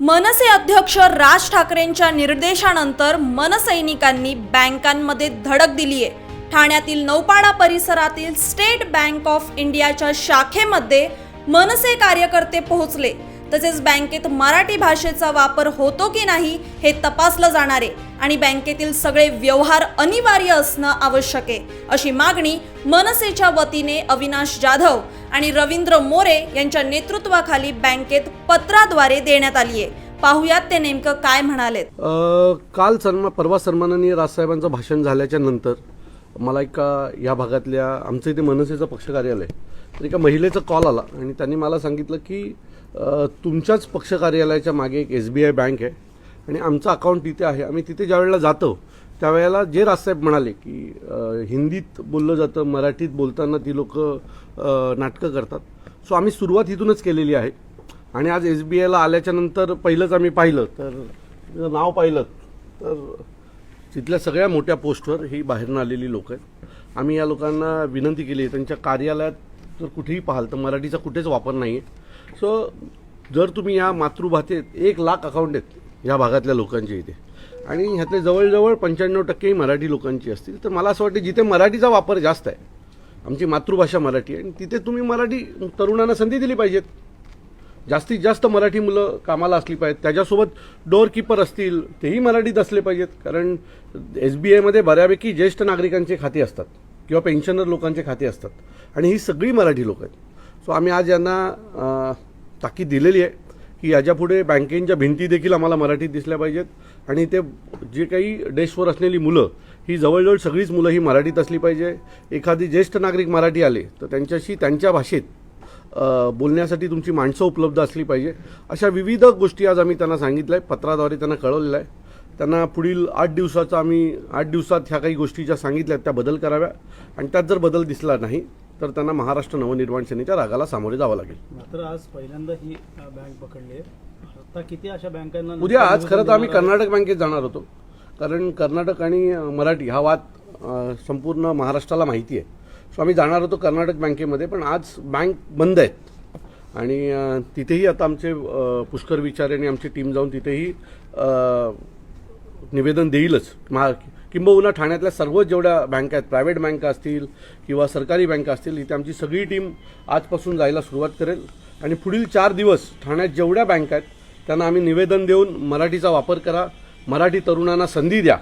मनसे अध्यक्ष राज ठाकरेंच्या निर्देशानंतर मनसैनिकांनी बँकांमध्ये धडक दिली आहे. ठाण्यातील नौपाडा परिसरातील स्टेट बँक ऑफ इंडियाच्या शाखेमध्ये मनसे कार्यकर्ते पोहोचले. तसेच बँकेत मराठी भाषेचा वापर होतो की नाही हे तपासलं जाणार आहे. आणि बँकेतील सगळे व्यवहार अनिवार्य असणं आवश्यक आहे अशी मागणी मनसेच्या वतीने अविनाश जाधव आणि रवींद्र मोरे यांच्या नेतृत्वाखाली बँकेत पत्राद्वारे देण्यात आली आहे. पाहुयात ते नेमकं काय म्हणालेत. काल सन्मा परवा सन्माननीय राजसाहेबांचं भाषण झाल्याच्यानंतर मला एका या भागातल्या आमचं इथे मनसेचं पक्ष कार्यालय तर एका महिलेचा कॉल आला आणि त्यांनी मला सांगितलं की तुमच्याच पक्ष कार्यालयाच्या मागे एक एस बी आय बँक आहे आणि आमचं अकाउंट तिथे आहे. आम्ही तिथे ज्या वेळेला जातो त्यावेळेला जे राजसाहेब म्हणाले की हिंदीत बोललं जातं मराठीत बोलताना ती लोक नाटकं करतात. सो आम्ही सुरुवात इथूनच केलेली आहे. आणि आज एस बी आयला आल्याच्यानंतर पहिलंच आम्ही पाहिलं तर नाव पाहिलं तर तिथल्या सगळ्या मोठ्या पोस्टवर ही बाहेरनं आलेली लोक आहेत. आम्ही या लोकांना विनंती केली आहे त्यांच्या कार्यालयात जर कुठेही पाहाल तर मराठीचा कुठेच वापर नाही आहे सो जर तुम्ही या मातृभाषेत एक लाख अकाउंट आहेत या भागातल्या लोकांचे इथे आणि ह्यातले जवळजवळ पंच्याण्णव टक्के मराठी लोकांची असतील तर मला असं वाटतं जिथे मराठीचा वापर जास्त आहे आमची मातृभाषा मराठी आहे आणि तिथे तुम्ही मराठी तरुणांना संधी दिली पाहिजेत. जास्तीत जास्त मराठी मुलं कामाला असली पाहिजेत. त्याच्यासोबत डोअरकीपर असतील तेही मराठीत असले पाहिजेत. कारण एस बी आयमध्ये बऱ्यापैकी ज्येष्ठ नागरिकांचे खाते असतात किंवा पेन्शनर लोकांचे खाते असतात. आणि ही सगळी मराठी लोक आहेत. सो आम्ही आज यांना ताकीद दिलेली आहे की याच्यापुढे बँकेच्या भिंती देखील आम्हाला मराठीत दिसल्या पाहिजेत. आणि ते जे काही डेस्कवर असलेली मुलं ही जवळजवळ सगळीच मुलं ही मराठीत असली पाहिजे. एखादी ज्येष्ठ नागरिक मराठी आले तर त्यांच्याशी त्यांच्या भाषेत बोलण्यासाठी तुमची माणसं उपलब्ध असली पाहिजे. अशा विविध गोष्टी आज आम्ही त्यांना सांगितलं आहे पत्राद्वारे त्यांना कळवलेलं आहे त्यांना पुढील आठ दिवसाचा आम्ही आठ दिवसात ह्या काही गोष्टी ज्या सांगितल्या त्या बदल कराव्या. आणि त्यात जर बदल दिसला नाही तर त्यांना महाराष्ट्र नवनिर्माण सेनेच्या रागाला सामोरे जावं लागेल. मात्र आज पहिल्यांदा ही बँक पकडली आता किती अशा बँकांना उद्या आज खरं तर आम्ही? कर्नाटक बँकेत जाणार होतो. कारण कर्नाटक आणि मराठी हा वाद संपूर्ण महाराष्ट्राला माहिती आहे. सो आम्ही जाणार होतो कर्नाटक बँकेमध्ये पण आज बँक बंद आहेत. आणि तिथेही आता आमचे पुष्कर विचारे आणि आमची टीम जाऊन तिथेही निवेदन देईलच. महा किंबहुना ठाण्यातल्या सर्व जेवढ्या बँका आहेत प्रायव्हेट बँका असतील किंवा सरकारी बँका असतील इथे आमची सगळी टीम आजपासून जायला सुरुवात करेल. आणि पुढील चार दिवस ठाण्यात जेवढ्या बँका आहेत त्यांना आम्ही निवेदन देऊन मराठीचा वापर करा. मराठी तरुणांना संधी द्या.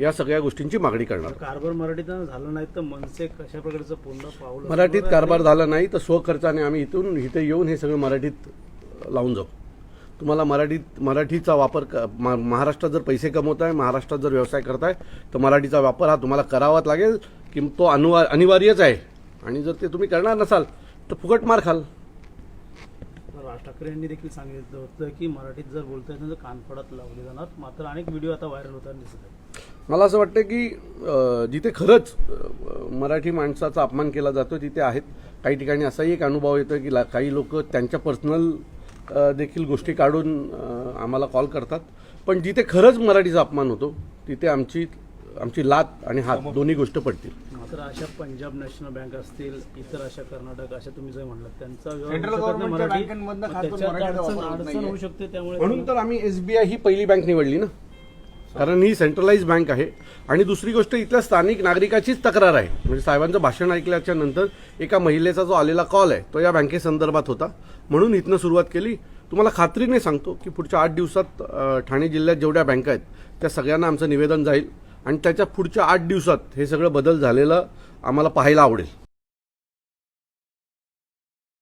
या सगळ्या गोष्टींची मागणी करणार. कारभार मराठीत झालं नाही तर मनसे कशा प्रकारचं पूर्ण पाऊल मराठीत आहे? कारभार झाला नाही तर स्वखर्चाने आम्ही इथून इथे येऊन हे सगळं मराठीत लावून जाऊ. तुम्हाला मराठीत मराठीचा वापर क- महाराष्ट्रात जर पैसे कमवताय महाराष्ट्रात जर व्यवसाय करताय तर मराठीचा वापर हा तुम्हाला करावाच लागेल की तो अनुवा अनिवार्यच आहे. आणि जर ते तुम्ही करणार नसाल तर फुकट मार खाल. राज ठाकरे यांनी देखील सांगितलं होतं की मराठीत जर बोलता येत तर कानफडात लावले जाणार. मात्र अनेक व्हिडिओ आता व्हायरल होताना दिसत आहेत. मला असं वाटतं की जिथे खरंच मराठी माणसाचा अपमान केला जातो तिथे आहेत काही ठिकाणी असाही एक अनुभव येतो की ला- काही लोक त्यांच्या पर्सनल देखील गोष्टी काढून आम्हाला कॉल करतात पण जिथे खरंच मराठीचा अपमान होतो तिथे आमची आमची लात आणि हात दोन्ही गोष्ट पडतील मात्र अशा पंजाब नॅशनल बँक असतील इतर अशा कर्नाटक अशा तुम्ही जे म्हणलात त्यांचा मराठी. अडचण. होऊ शकते त्यामुळे म्हणून तर आम्ही एसबीआय ही पहिली बँक निवडली ना कारण ही सेंट्रलाइज बँक आहे. आणि दुसरी गोष्ट इथल्या स्थानिक नागरिकाचीच तक्रार आहे. म्हणजे साहेबांचं भाषण ऐकल्याच्या नंतर एका महिलेचा जो आलेला कॉल आहे तो या बँकेसंदर्भात होता. म्हणून इथनं सुरुवात केली. तुम्हाला खात्रीने सांगतो की पुढच्या आठ दिवसात ठाणे जिल्ह्यात जेवढ्या बँका आहेत त्या सगळ्यांना आमचं निवेदन जाईल. आणि त्याच्या पुढच्या आठ दिवसात हे सगळं बदल झालेलं आम्हाला पाहायला आवडेल.